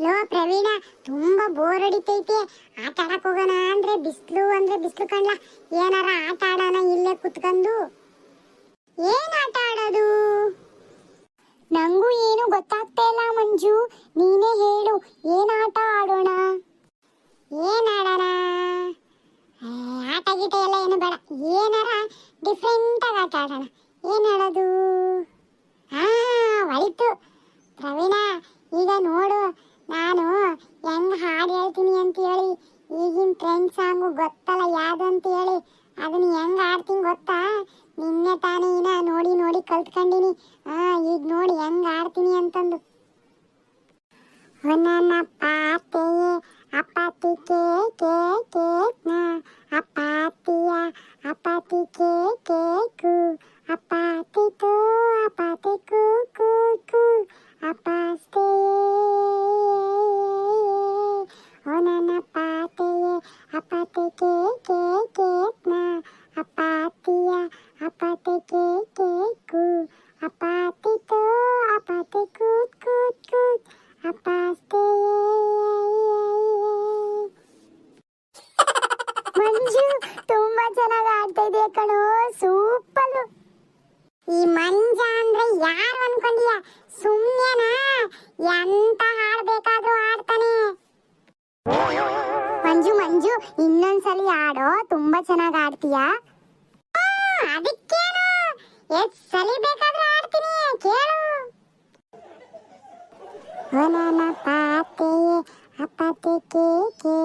Low Praveen, ತುಂಬಾ bore ಹೊಡಿತೈತೆ. ಆಟ ಆಡಕ್ ಹೋಗೋಣ ಅಂದ್ರೆ ಬಿಸ್ಲು ಅಂದ್ರೆ ಬಿಸ್ಲು ಕಣ್ಲ. ಏನಾರ ಆಟ ಆಡೋಣ ಇಲ್ಲೇ ಕುತ್ಕೊಂಡು. ಏನ್ ಆಟ ಆಡೋದು? ನಂಗೂ ಏನು ಗೊತ್ತಾಗ್ತಾ ಇಲ್ಲ ಮಂಜು. ನೀನೇ ಹೇಳು, ಏನ್ ಆಟ ಆಡೋಣ? ಏನ್ ಆಡೋಣ? ಆಟ ಗೀಟ ಎಲ್ಲ ಏನು ಬೇಡ. ಏನಾರ ಡಿಫ್ರೆಂಟ್ ಆಗಿ ಆಟ ಆಡೋಣ. ಏನ್ ಆಡೋದು? ಹಾ ಒಳಿತು. ಪ್ರವೀಣ, ಈಗ ನೋಡು. ನಾನು ಹೆಂಗ್ ಹಾಡು ಹೇಳ್ತೀನಿ ಅಂತ ಹೇಳಿ, ಈಗಿನ ಟ್ರೆಂಡ್ ಸಾಂಗು ಗೊತ್ತಲ್ಲ ಯಾವ್ದಂತ ಹೇಳಿ ಅದನ್ನ ಹೆಂಗ್ ಆಡ್ತೀನಿ ಗೊತ್ತಾ? ನಿನ್ನೆ ತಾನೇ ಇನ್ನ ನೋಡಿ ನೋಡಿ ಕಲ್ತ್ಕೊಂಡಿನಿ. ಹಾ ಈಗ ನೋಡಿ ಹೆಂಗ್ ಆಡ್ತೀನಿ ಅಂತಂದು. ನನ್ನ ಪಾತೆಯೇ, ಅಪಾತಿ ಕೇ ಕೇ ಕೇಕ್ನ ಅಪಾತಿಯ, ಅಪಾತಿ ಕೇ ಕೇಕು ಅಪಾತಿ ತೋ, ಅಪಾತಿ ಕೂ ಕೂ, ಕು. ಅಪಾಸ್ತೆ ಓ ನನ್ನ ಪಾತೆಯೇ ಅಪಾತಿ ಕೇ ಕೇ ಕೇಕ್ನ ಎಂತ ಹಾಡ್ಬೇಕಾದ್ರೂ ಆಡ್ತಾನೆ ಮಂಜು ಮಂಜು, ಇನ್ನೊಂದ್ಸಲಿ ಆಡೋ ತುಂಬಾ ಚೆನ್ನಾಗಿ ಆಡ್ತೀಯಾ ಅದಕ್ಕೇನು? ಎಷ್ಟ್ ಸಲಿ ಬೇಕಾದ್ರೂ ಆಡ್ತೀನಿ ಕೇಳು. ಹೊನನ ಪಾತೆ ಅಪತೆ ಕೇ ಕೇ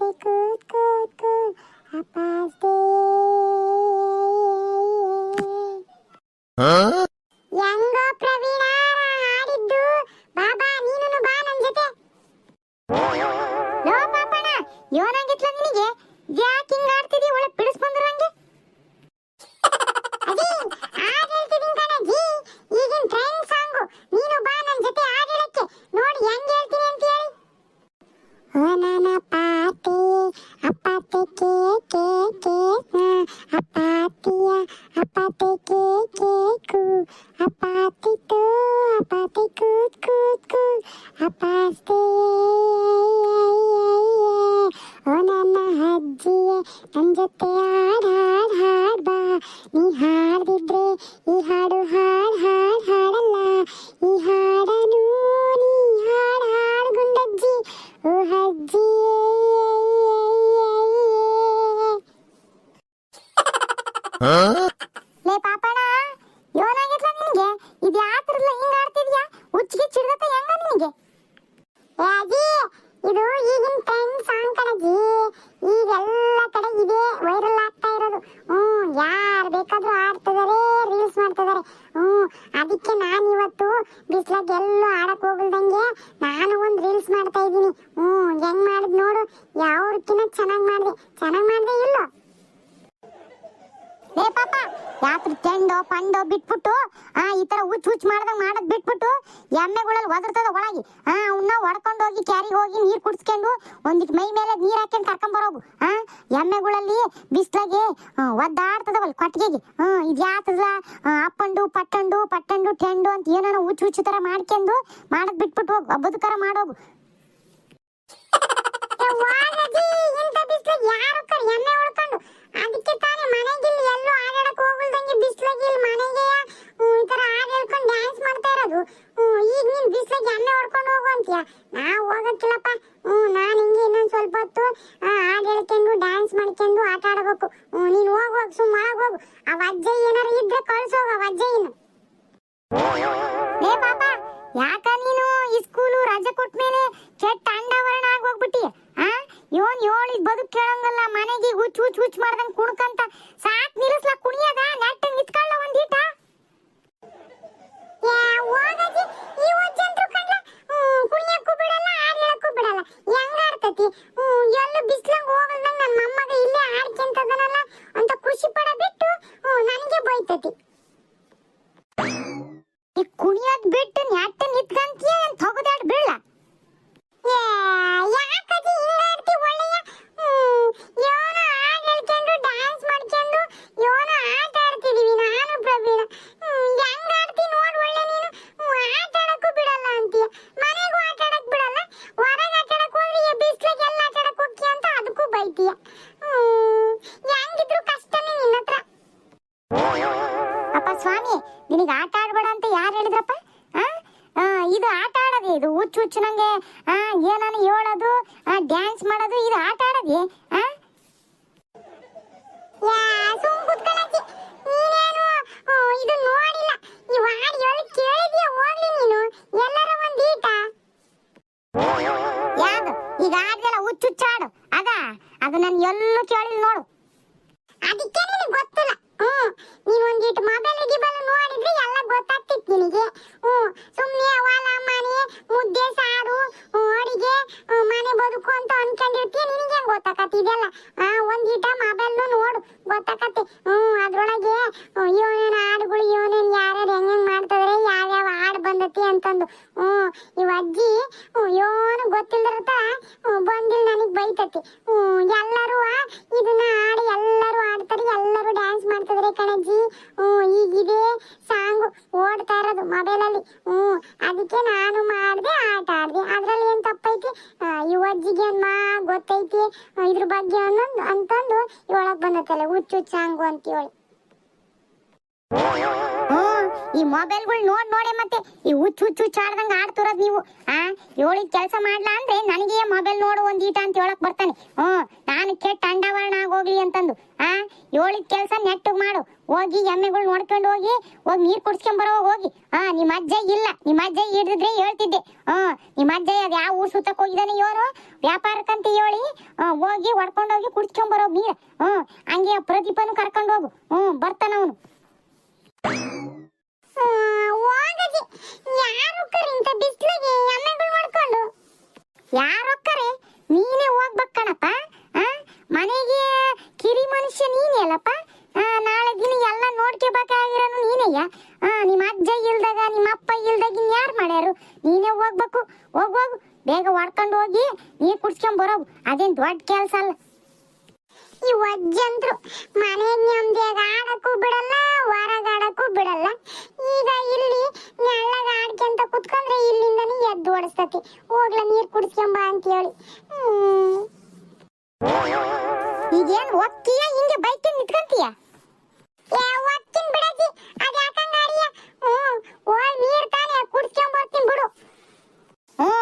ಅಪಾತಿ ಅಪಾಸ್ತೆ ಓ ನನ್ನ ಅಜ್ಜಿಯೇ ನನ್ನ ಜೊತೆ ಹಾಡ್ ಹಾಡ್ ಹಾಡ್ ಬಾ. ನೀ ಹಾಡ್ದಿದ್ರೆ ಈ ಹಾಡು ಹಾಡ್ ಹಾಡ್, ಹಾಡಲ್ಲ. ಈ ಹಾಡನು ನೀ ಹಾಡ್ ಹಾಡ್ ಗುಂಡಜ್ಜಿ. ಓ ಅಜ್ಜಿ ಲೇ ಪಾಪಣ್ಣ ಏನಾಗಿತ್ಲ ನಿನಗೆ ಇದು ಯಾತ್ರಲ್ಲ ಹಿಂಗ್ ಆಡ್ತಿದ್ಯಾ ಹುಚ್ಚಿಗೆ ಚಿಡ್ದತ್ತ ಹೆಂಗ ನಿನಗೆ ಏ ಅಜ್ಜಿ ಇದು ಈಗಿನ ಟ್ರೆಂಡ್ ಸಾಂಗ್ ಕಣಜ್ಜಿ ಈಗೆಲ್ಲ ಕಡೆ ಇದೇ ವೈರಲ್ ಆಗ್ತಾ ಇರೋದು ಹ್ಮ್ ಯಾರು ಬೇಕಾದ್ರೂ ಆಡ್ತಿದಾರೆ ರೀಲ್ಸ್ ಮಾಡ್ತಿದಾರೆ ಹ್ಮ್ ಅದಕ್ಕೆ ನಾನು ಇವತ್ತು ಬಿಸ್ಲಾಗ ಎಲ್ಲೂ ಆಡಕ್ ಹೋಗಲ್ದಂಗೆ ನಾನು ಒಂದ್ ರೀಲ್ಸ್ ಮಾಡ್ತಾ ಇದ್ದೀನಿ. ಹ್ಮ್, ಹೆಂಗ್ ಮಾಡಿದ್ ನೋಡು. ಯಾವ್ದಕ್ಕಿನ್ನ ಚೆನ್ನಾಗ್ ಮಾಡ್ದೆ. ಚೆನ್ನಾಗ್ ಮಾಡ್ದೆ ಇಲ್ಲೋ? ಲೇ ಪಾಪ, ಯಾತ್ರ ಚೆಂಡು ಪಂಡೋ ಬಿಟ್ಬಿಟ್ಟು, ಆ, ಈ ತರ ಹುಚ್ಚು ಹುಚ್ಚು ಮಾಡ್ದಂಗ ಮಾಡೋದ್ ಬಿಟ್ಬಿಟ್ಟು ಎಮ್ಮೆಗಳಲ್ಲಿ ಒದರ್ತದ ಒಳಗೆ. ಆ ಅವನ್ನ ಹೊಡ್ಕೊಂಡು ಹೋಗಿ ಕ್ಯಾರಿಗೆ ಹೋಗಿ ನೀರ್ ಕುಡ್ಸ್ಕೊಂಡು ಒಂದಿಟ್ ಮೈ ಮೇಲೆ ನೀರ್ ಹಾಕ್ಯಂಡ್ ಕರ್ಕೊಂಡ್ ಬರೋಗು. ಆ, ಎಮ್ಮೆಗಳಲ್ಲಿ ಬಿಸ್ಲಾಗೆ ಒದ್ದಾಡ್ತದವಲ್ ಕೊಟ್ಟಿಗೆಗೆ. ಹ್ಮ್ ಇದು ಯಾತದ ಅಪ್ಪಂಡು, ಪಟ್ಟಂಡು ಪಟ್ಟಂಡು, ಟೆಂಡು ಅಂತ ಏನಾನ ಹುಚ್ಚು ಹುಚ್ಚು ತರ ಮಾಡ್ಕೊಂಡು ಮಾಡದ್ ಬಿಟ್ಬಿಟ್ಟು ಹೋಗು ಬದುಕರ ಮಾಡೋಗು. ಯಾರು ಎಮ್ಮೆ ಉಳ್ಕೊಂಡು ಅದಕ್ಕೆ ತಾನೇ ಮನೆಗಿಲ್ಲಿ ಎಲ್ಲೂ ಆಡಾಡಕ್ ಹೋಗಲ್ದಂಗೆ ಬಿಸ್ಲಾಗಿ ಇಲ್ಲಿ ಮನೆಗೆ ಈ ತರ ಹಾಡ್ ಇವನ್ ಹೇಳಿದ್ ಬದುಕ್ ಕೇಳಂಗಲ್ಲ, ಮನೆಗೆ ಹುಚ್ ಹುಚ್ಚ ಹುಚ್ಚು ಮಾಡ್ದಂಗ್ ಕುಣ್ಕಂತ ಸಾಕ್ ನಿಲ್ಲಿಸ್ಲ ಕುಣಿಯದ? ನೆಟ್ಟ ನಿತ್ಕೊಳ್ಳ ಒಂದೀಟ? ಕುಣಿಯಕ್ಕೂ ಬಿಡಲ್ಲ ಹಾಡ್ ಹೇಳಕ್ಕೂ ಬಿಡಲ್ಲ. ಹೆಂಗ್ ಆಡ್ತತಿ? ಎಲ್ಲ ಬಿಸ್ಲಂಗ್ ಹೋಗಲ್ದಂಗ ನನ್ನ ಮೊಮ್ಮಗ ಇಲ್ಲೇ ಆಡ್ಕೊಂತದನಲ್ಲ, ಅಂತ ಅನಿಸ್ತತಿ ಈ ಕುಣಿಯೋದ್ ಬಿಟ್ಟು ನೆಟ್ಟ ನಿತ್ಕಂತೀಯ ಏನ್ ಹುಚ್ಚು ನಂಗೆ ಆ, ಹೇಳೋದು ಡ್ಯಾನ್ಸ್ ಮಾಡೋದು ಇದು ಆಟ ಆಡೋದೇ ಆ? ಯಾ, ಸುಮ್ ಕುತ್ಕೊಳ್ಳೋಕೆ. ನೀನೇನು, ಆ, ಇದು ನೋಡಿಲ್ಲ ಈ ಹಾಡು ಎಲ್ಲಿ ಕೇಳಿದ್ಯಾ ಹೋಗ್ಲಿ ನೀನು ಎಲ್ಲರ ಒಂದ್ ಈಟ ಯಾವ್ದು ಈಗ ಆಡ್ದಲ್ಲ ಹುಚ್ಚು ಹುಚ್ಚು ಹಾಡು ಅದ ಅದು ನಾನು ಎಲ್ಲೂ ಕೇಳಿಲ್ಲ ನೋಡು ಅದಕ್ಕೆ ನಿನಗೆ ಗೊತ್ತಿಲ್ಲ ಹ್ಮ್ ನೀನ್ ಒಂದಿಟ್ಟು ಮೊಬೈಲ್ ಗಿಬಲ್ ನೋಡಿದ್ರೆ ಎಲ್ಲ ಗೊತ್ತಾಗ್ತಿತ್ತು ನಿನಗೆ ಹ್ಮ್ ಸುಮ್ನೆ ಹೊಲ ಮನೆ ಮುದ್ದೆ ಸಾರು ಹ್ಮ್, ಅಡಿಗೆ ಹ್ಮ್, ಮನೆ ಬದುಕು ಅಂತ ಅನ್ಕೊಂಡಿರ್ತೀಯ ನಿನಗೆ ಹೆಂಗ್ ಗೊತ್ತಾಕತಿ ಇದೆಲ್ಲ ಆ ಒಂದಿಟ ಮೊಬೈಲ್ ನೋಡು ಗೊತ್ತಾಕತಿ ಹ್ಮ್ ಅದ್ರೊಳಗೆ ಇವನೇನ್ ಹಾಡುಗಳು ಇವನೇನ್ ಯಾರ್ಯಾರು ಹೆಂಗ್ ಹೆಂಗ್ ಮಾಡ್ತಿದ್ರೆ ಯಾವ್ಯಾವ ಹಾಡು ಬಂದತಿ ಅಂತಂದು ಹ್ಮ್ ಇವ್ ಅಜ್ಜಿ ಹ್ಮ್ ಯೋನು ಗೊತ್ತಿಲ್ದಿರತ್ತ ಬಂದಿಲ್ ನನಗ್ ಬೈತತಿ ಹ್ಮ್ ಎಲ್ಲರೂ ಇದನ್ನ ಹಾಡು ಎಲ್ಲರೂ ಆಡ್ತಾರೆ ಎಲ್ಲರೂ ಡ್ಯಾನ್ಸ್ ಮಾಡ್ತಿದ್ರೆ ಕಣಜ್ಜಿ ಹ್ಮ್, ಈಗಿದೆ ಸಾಂಗ್. ಓಡ್ತಾ ಇರೋದು ಮೊಬೈಲ್ ಅಲ್ಲಿ ಹ್ಮ್, ಅದಕ್ಕೆ ನಾನು ಮಾಡ್ದೆ, ಆಟ ಆಡಿದೆ. ಅದ್ರಲ್ಲಿ ಏನ್ ತಪ್ಪೈತಿ? ಯುವಜ್ಜಿಗೆ ಅಮ್ಮ ಗೊತ್ತೈತಿ? ಇದ್ರ ಬಗ್ಗೆ ಅನ್ನೊಂದು, ಅಂತಂದು ಒಳಗ್ ಬಂದತ್ತಲ್ಲ, ಹುಚ್ಚು ಸಾಂಗು ಅಂತ ಹೇಳಿ ಹ್ಮ್, ಈ ಮೊಬೈಲ್ಗಳು ನೋಡ್, ನೋಡಿ ಮತ್ತೆ ಈ ಹುಚ್ಚು ಹುಚ್ಚು ಹುಚ್ಚಾಡ್ದಂಗೆ ಆಡ್ತಿರೋದ್ ನೀವು. ಹೇಳಿದ ಕೆಲಸ ಮಾಡ್ಲಾ ಅಂದ್ರೆ ನನಗೆ ಮೊಬೈಲ್ ನೋಡು ಒಂದೀಟ ಅಂತ ಹೇಳಕ್ ಬರ್ತಾನೆ. ಹ್ಮ್ ನಾನು ಕೆಟ್ಟ ಅಂಡಾವರಣ ಆಗೋಗ್ಲಿ ಅಂತಂದು. ಆ, ಹೇಳಿದ ಕೆಲಸ ನೆಟ್ಟಗ್ ಮಾಡು. ಹೋಗಿ ಎಮ್ಮೆಗಳು ನೋಡ್ಕೊಂಡು ಹೋಗಿ ಹೋಗಿ ನೀರ್ ಕುಡ್ಸ್ಕೊಂಡ್ ಬರೋ ಹೋಗಿ. ಆ ನಿಮ್ಮ ಅಜ್ಜ ಇಲ್ಲ. ನಿಮ್ಮ ಅಜ್ಜ ಹಿಡಿದ್ರೆ ಹೇಳ್ತಿದ್ದೆ. ಹ್ಮ್ ನಿಮ್ಮ ಅಜ್ಜ ಅದ್ ಯಾವ ಊರ್ ಸುತ್ತಕ್ ಹೋಗಿದಾನೆ ಇವರು? ವ್ಯಾಪಾರಕ್ಕಂತ ಹೇಳಿ ಹೋಗಿ ಹೊಡ್ಕೊಂಡು ಹೋಗಿ ಕುಡ್ಸ್ಕೊಂಡ್ ಬರೋ ನೀರ್. ಹ್ಮ್ ಹಂಗೆ ಪ್ರದೀಪನು ಕರ್ಕೊಂಡು ಹೋಗು. ಹ್ಮ್ ಬರ್ತಾನ ಅವನು ಹೋಗದಿ ಯಾರು ಇಂತ ಬಿಸ್ಲಿಗೆ ಎಮ್ಮೆಗಳು ಮಾಡ್ಕೊಂಡು ಯಾರು ಕರೆ ನೀನೇ ಹೋಗ್ಬೇಕ್ ಕಣಪ್ಪ? ಮನೆಗೆ ಕಿರಿ ಮನುಷ್ಯ ನೀನೇ ಅಲ್ಲಪ್ಪ? ನಾಳೆ ದಿನ ಎಲ್ಲ ನೋಡ್ಕೋಬೇಕಾಗಿರೋನು ಆ, ನಿಮ್ಮ ಅಜ್ಜ ಇಲ್ದಾಗ ನಿಮ್ಮ ಅಪ್ಪ ಇಲ್ದಾಗ ಇನ್ ಯಾರು ಮಾಡ್ಯಾರು? ನೀನೇ ಹೋಗ್ಬೇಕು. ಹೋಗ್ ಹೋಗು. ಬೇಗ ಹೊಡ್ಕೊಂಡು ಹೋಗಿ ನೀರು ಕುಡ್ಸ್ಕೊಂಡ್ ಬರೋಗು. ಅದೇನ್ ದೊಡ್ಡ ಕೆಲಸ ಅಲ್ಲ. ಈ ವಜ್ಜಂತ್ರು ಮನೆಗೆ ನೆಮ್ಮದಿಯಾಗ ಆಡಕ್ಕೂ ಬಿಡಲ್ಲ, ಹೊರಗಾಡಕ್ಕೂ ಬಿಡಲ್ಲ. ಈಗ ಇಲ್ಲಿ ನೆಳ್ಳಗ ಆಡ್ಕೊಂತ ಕುತ್ಕೊಂಡ್ರೆ ಇಲ್ಲಿಂದನೇ ಎದ್ದು ಓಡಿಸ್ತತಿ. ಹೋಗ್ಲ ನೀರು ಕುಡಿಸ್ಕೊಂಬ ಅಂತ ಹೇಳಿ. ಈಗೇನ್ ಒಕ್ಕಿಯ, ಹಿಂಗೆ ಬೈಕಿಂಗ್ ನಿಂತ್ಕೊಂತೀಯ? ಒಕ್ಕಿನ್ ಬಿಡತಿ, ಅದು ಯಾಕಂಗ ಅಡಿಯ ಹ್ಞೂ ಹೋಗ್ ನೀರು ತಾನೆ ಕುಡಿಸ್ಕೊಂಬರ್ತೀನಿ ಬಿಡು. ಹ್ಞೂ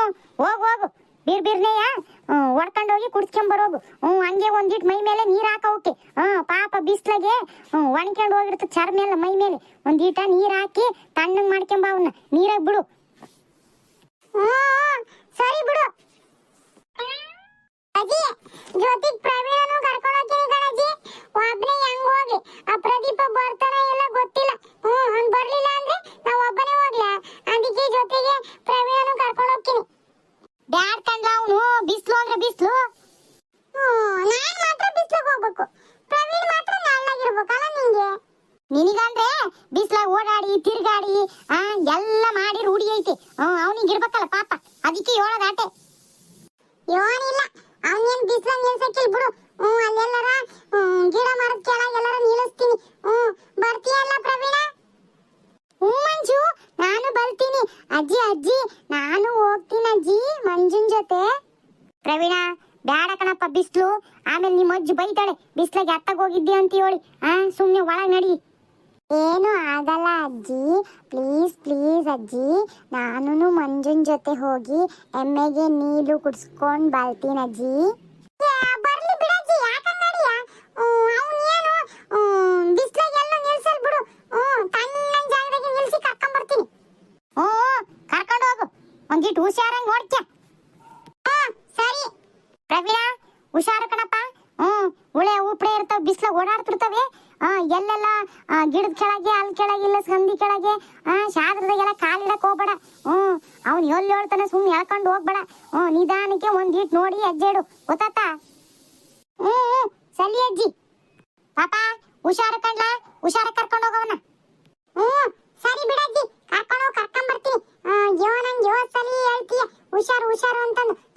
ಹೋಗ್, ಹೋಗು. ಬೀರ್ ಹೊಡ್ಕೊಂಡು ಹೋಗಿ ಕುಡ್ಸ್ಕೊಂಡ್ ಹ್ಞೂ ಹಂಗೆ ಒಂದಿಟ್ ಮೈ ಮೇಲೆ ನೀರ್ ಹಾಕೋಕೆ ಹ್ಞೂ ಪಾಪ ಬಿಸ್ಲಗೆ, ಹ್ಮ್ ಒಣ್ಕೊಂಡು ಹೋಗಿರ್ತ ಚರ್ಮ ಎಲ್ಲ ಮೈ ಮೇಲೆ. ಒಂದೀಟ ನೀರ್ ಹಾಕಿ ತಣ್ಣಗೆ ಮಾಡ್ಕೊಂಬ ಅವನ್ನ ನೀರಾಗ ಬಿಡು. ಸರಿ ಬಿಡು. ಅಜ್ಜಿ ಜೊತೆಗ್ ಪ್ರವೀಣನು ಕರ್ಕೊಂಡು ಹೋಗ್ತೀನಿ ಕಣಜ್ಜಿ. ಒಬ್ನೇ ಹೆಂಗ್ ಹೋಗಿ? ಆ ಪ್ರದೀಪ ಬರ್ತಾನ ಇಲ್ಲ ಗೊತ್ತಿಲ್ಲ. ಹ್ಮ್, ಅವ್ನ್ ಬರ್ಲಿಲ್ಲ ಅಂದ್ರೆ ನಾವ್ ಒಬ್ಬನೇ ಹೋಗ್ಲಾ? ಅದಕ್ಕೆ ಜೊತೆಗೆ ಪ್ರವೀಣನು ಕರ್ಕೊಂಡು ಹೋಗ್ತೀನಿ ಬ್ಯಾಡ್ ಕಂಡ್ಲ ಅವನು ಬಿಸ್ಲು ಅಂದ್ರೆ ಬಿಸ್ಲು ನಾನ್ ಮಾತ್ರ ಬಿಸ್ಲಿಗೆ ಹೋಗ್ಬೇಕು ಪ್ರವೀಣ್ ಮಾತ್ರ ನೆಳ್ಳಾಗಿರ್ಬೇಕಲ್ಲ ನಿಂಗೆ ನಿನಗಂದ್ರೆ ಬಿಸ್ಲಾಗ ಓಡಾಡಿ ತಿರ್ಗಾಡಿ ಆ ಎಲ್ಲ ಮಾಡಿ ರೂಢಿ ಐತಿ ಅವನಿಗೆ ಇರ್ಬೇಕಲ್ಲ ಪಾಪ ಅದಕ್ಕೆ ಹೇಳೋದ್ ಆಟೆ ಯೋನಿಲ್ಲ ಅವನೇನ್ ಬಿಸ್ಲಾಗ ನಿಲ್ಸಕ್ಕಿಲ್ ಬಿಡು ಹ್ಮ್ ಅಲ್ಲೆಲ್ಲರ ಹ್ಮ್, ಗಿಡ ಮರದ ಕೆಳಗೆ ಎಲ್ಲರ ನಿಲ್ಲಿಸ್ತೀನಿ ಹ್ಮ್ ಬರ್ತೀಯಲ್ಲ ಪ್ರವೀಣ ಹ್ಞೂ ಮಂಜು ನಾನು ಬರ್ತೀನಿ ಅಜ್ಜಿ ಅಜ್ಜಿ ನಾನು ಹೋಗ್ತೀನಿ ಅಜ್ಜಿ ಮಂಜುನ್ ಜೊತೆ ಪ್ರವೀಣ ಬ್ಯಾಡ ಕಣಪ್ಪ ಬಿಸ್ಲು ಆಮೇಲೆ ನಿಮ್ಮ ಅಜ್ಜಿ ಬೈತಾಳೆ ಬಿಸ್ಲಾಗೆ ಅತ್ತಾಗ ಹೋಗಿದ್ದೆ ಅಂತ ಹೇಳಿ. ಆ ಸುಮ್ಮನೆ ಒಳಗೆ ನಡಿ. ಏನು ಆಗಲ್ಲ ಅಜ್ಜಿ. ಪ್ಲೀಸ್ ಪ್ಲೀಸ್ ಅಜ್ಜಿ. ನಾನು ಮಂಜುನ್ ಜೊತೆ ಹೋಗಿ ಎಮ್ಮೆಗೆ ನೀರು ಕುಡಿಸ್ಕೊಂಡು ಬರ್ತೀನಿ ಅಜ್ಜಿ. ಬರ್ಲಿ ಬಿಡಜ್ಜಿ ಯಾಕಂಗಡಿಯ ಅವನೇನು ಬಿಸ್ಲಾಗೆಲ್ಲ ನಿಲ್ಸಲ್ ಬಿಡು. ತಣ್ಣನ ಜಾಗದಾಗೆ ನಿಲ್ಸಿ ಕರ್ಕೊಂಡ್ ಬರ್ತೀನಿ. ಓ ಕರ್ಕೊಂಡು ಹೋಗು. ಒಂದಿಟ್ಟು ಹುಷಾರಂಗ್ ನೋಡ್ಕ್ಯ ಸರಿ. ಪ್ರವೀಣ ಹುಷಾರು ಕಣಪ್ಪ. ಹ್ಮ್ ಉಳೆ ಉಪ್ಳೆ ಇರ್ತಾವ ಬಿಸಿಲ ಓಡಾಡ್ತಿರ್ತವೆ. ಎಲ್ಲೆಲ್ಲ ಗಿಡದ ಕೆಳಗೆ ಅಲ್ಲಿ ಕೆಳಗೆ ಇಲ್ಲ ಸಂದಿ ಕೆಳಗೆ, ಆ, ಶಾದ್ರದಾಗೆಲ್ಲ ಕಾಲಿಡಕ್ ಹೋಗ್ಬೇಡ. ಹ್ಮ್, ಅವ್ನು ಎಲ್ಲಿ ಹೇಳ್ತಾನೆ ಸುಮ್ಮನೆ ಹೇಳ್ಕೊಂಡು ಹೋಗ್ಬೇಡ. ಹ್ಮ್, ನಿಧಾನಕ್ಕೆ ಒಂದಿಟ್ ನೋಡಿ ಹೆಜ್ಜೆಡು ಗೊತ್ತಾತ? ಹ್ಮ್ ಹ್ಮ್ ಸಲಿ ಅಜ್ಜಿ. ಪಾಪ, ಹುಷಾರು ಕಂಡ್ಲ ಹುಷಾರ ಕರ್ಕೊಂಡು ಹೋಗವನ. ಹ್ಮ್, ಸರಿ ಬಿಡಜ್ಜಿ ಕರ್ಕೊಂಡು ಕರ್ಕೊಂಡ್ ಬರ್ತೀನಿ. ಯೋ ನಂಗೆ ಯೋ ಸಲಿ ಹೇಳ್ತೀಯ. ಹುಷಾರು ಹುಷಾರು ಅಂತಂದು.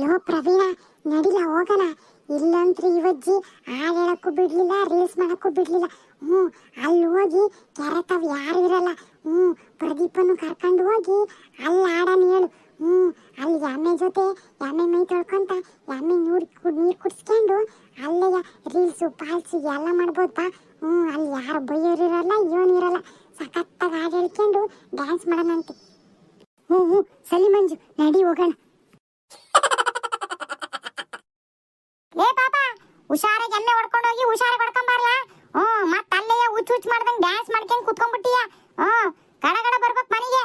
ಯೋ ಪ್ರವೀಣ, ನಡಿಲ ಹೋಗೋಣ. ಇಲ್ಲಂತ್ರಿ ಇವಜ್ಜಿ ಹಾಡು ಹೇಳಕ್ಕೂ ಬಿಡ್ಲಿಲ್ಲ ರೀಲ್ಸ್ ಮಾಡಕ್ಕೂ ಬಿಡ್ಲಿಲ್ಲ. ಹ್ಞೂ, ಅಲ್ಲಿ ಹೋಗಿ ಕೆರೆತಾವ್ ಯಾರು ಇರಲ್ಲ. ಹ್ಞೂ ಪ್ರದೀಪನ್ನು ಕರ್ಕೊಂಡು ಹೋಗಿ ಅಲ್ಲಿ ಆಡೋಣ ಹೇಳು. ಹ್ಞೂ, ಅಲ್ಲಿ ಎಮ್ಮೆ ಜೊತೆ ಎಮ್ಮೆ ಮೈ ತೊಳ್ಕೊಂತ ಎಮ್ಮೆ ನೀರು ನೀರು ಕುಡಿಸ್ಕೊಂಡು ಅಲ್ಲೇ ರೀಲ್ಸು ಪಾಲ್ಸು ಎಲ್ಲ ಮಾಡ್ಬೋದು ಹ್ಞೂ, ಅಲ್ಲಿ ಯಾರು ಬೈಯೋರಿರಲ್ಲ ಇವನಿರಲ್ಲ ಸಖತ್ತಾಗಿ ಹಾಡು ಹೇಳ್ಕೊಂಡು ಡ್ಯಾನ್ಸ್ ಅಂತ ಹ್ಞೂ ಹ್ಞೂ, ಸಲಿ ಮಂಜು, ನಡಿ ಹೋಗೋಣ. ಏ ಪಾಪ, ಹುಷಾರಾಗಿ ಎಮ್ಮೆ ಹೊಡ್ಕೊಂಡು ಹೋಗಿ ಹುಷಾರಾಗಿ ಹೊಡ್ಕೊಂಡ್ ಬರ್ಲಾ? ಹ್ಮ್ ಮತ್ತ ಅಲ್ಲೇ ಹುಚ್ಚು ಹುಚ್ಚು ಮಾಡ್ದಂಗ್ ಡ್ಯಾನ್ಸ್ ಮಾಡ್ಕೊಂಡ್ ಕುತ್ಕೊಂಡ್ಬಿಟ್ಟಿಯ? ಹ್ಮ್ ಕಡಗಡ ಗಡ ಬರ್ಬೇಕು ಮನೆಗೆ.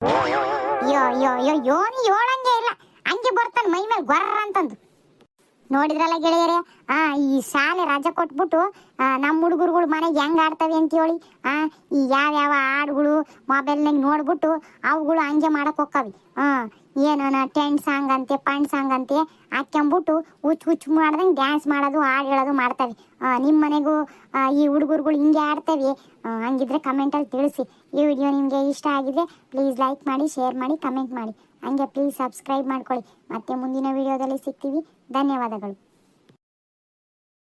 ಅಯ್ಯೋ ಅಯ್ಯೋ ಯೋನಿ ಯೋಳಂಗೆ ಇಲ್ಲ. ಹಂಗೆ ಬರ್ತಾನೆ ಮೈ ಮೇಲೆ ಗೊರ್ರ ಅಂತಂದು. ನೋಡಿದ್ರಲ್ಲ ಗೆಳೆಯರೇ, ಆ, ಈ ಶಾಲೆ ರಜೆ ಕೊಟ್ಬಿಟ್ಟು ನಮ್ಮ ಹುಡುಗರುಗಳು ಮನೆಗೆ ಹೆಂಗ್ ಆಡ್ತವೆ ಅಂತ ಹೇಳಿ ಆ, ಈ ಯಾವ್ಯಾವ ಹಾಡುಗಳು ಮೊಬೈಲ್ನಾಗ ನೋಡ್ಬಿಟ್ಟು, ಅವುಗಳು ಹಂಗೆ ಮಾಡಕ್ಕೆ ಹೋಕ್ಕವಿ ಹಾ ಏನನ ಟೆಂಟ್ ಸಾಂಗ್ ಅಂತೆ ಪಂಡ್ ಸಾಂಗ್ ಅಂತೆ ಹಾಕ್ಕೊಂಬಿಟ್ಟು ಹುಚ್ಚು ಹುಚ್ಚು ಮಾಡ್ದಂಗೆ ಡ್ಯಾನ್ಸ್ ಮಾಡೋದು, ಹಾಡು ಹೇಳೋದು ಮಾಡ್ತವೆ. ನಿಮ್ಮ ಮನೆಗೂ ಈ ಹುಡುಗರುಗಳು ಹಿಂಗೆ ಆಡ್ತವೆ. ಹಂಗಿದ್ರೆ ಕಮೆಂಟಲ್ಲಿ ತಿಳಿಸಿ. ಈ ವಿಡಿಯೋ ನಿಮಗೆ ಇಷ್ಟ ಆಗಿದ್ರೆ ಪ್ಲೀಸ್ ಲೈಕ್ ಮಾಡಿ ಶೇರ್ ಮಾಡಿ ಕಮೆಂಟ್ ಮಾಡಿ. ಹಂಗೆ ಪ್ಲೀಸ್ ಸಬ್ಸ್ಕ್ರೈಬ್ ಮಾಡ್ಕೊಳ್ಳಿ. ಮತ್ತೆ ಮುಂದಿನ ವಿಡಿಯೋದಲ್ಲಿ ಸಿಗ್ತೀವಿ. ಧನ್ಯವಾದಗಳು.